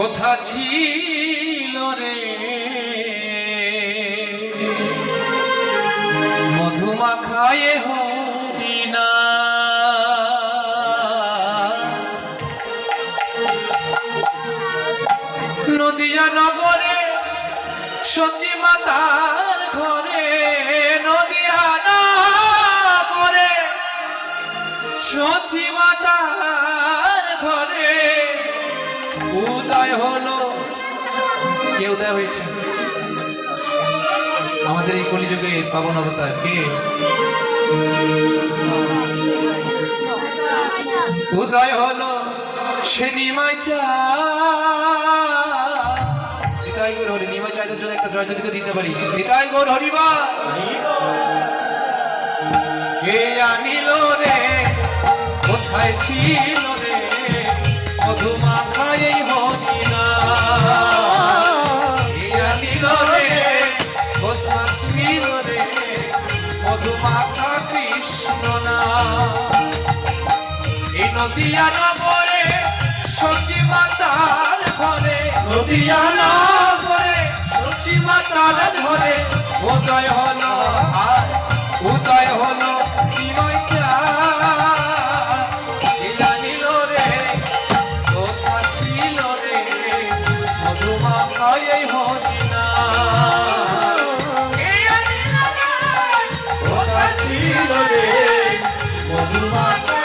কোথা ছিল রে। মধুমা খায়ে হরিনা নদিয়া নগরে সচি মাতার ঘরে, নদিয়া নগরে সচি মাতার উদয় হলো। কে উদয় হয়েছে? আমাদের এই কলিযুগে পাবন অবতার। কে? উদয় হলো, সে নিমাই নিতাই নিমাই চাইদের জন্য একটা জয়যোগিত দিতে পারি। নিতাই গৌর হরিবা কে আনিল রে, কোথায় ছিল রে মধুমাখা কৃষ্ণ না। এই নদিয়া নগরে সচি মাতার ঘরে, নদিয়া নগরে সচি মাতার ঘরে উদয় হলো আর, উদয় হলো como uma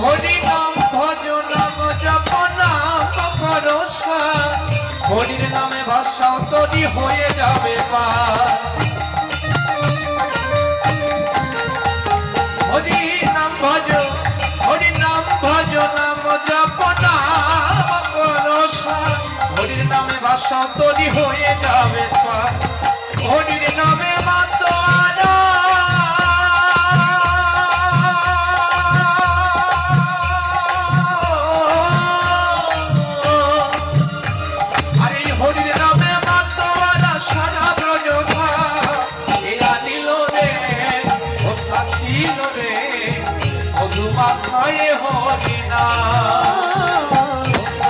হরি নাম ভজ নাম জপ নাম হরির নামে ভাষা তরি হয়ে যাবে হরি নাম ভজ হরি নাম ভজ নাম জপ নাম হরির নামে ভাষা তরি হয়ে যাবে পার হরির নামে মাতোয়ারা মধুমা খায়ে হরিনা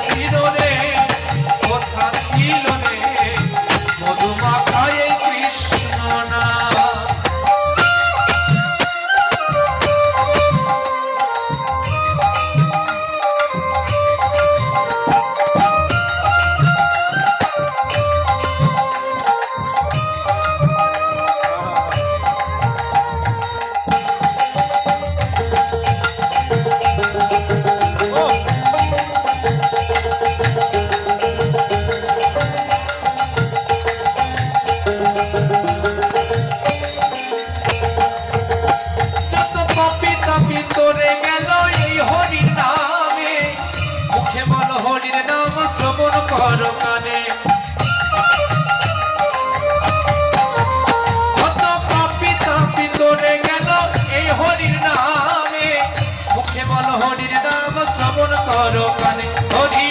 ছিল রে কোথা ছিল রে বল হরির নাম শ্রবণ করো কানে। হরি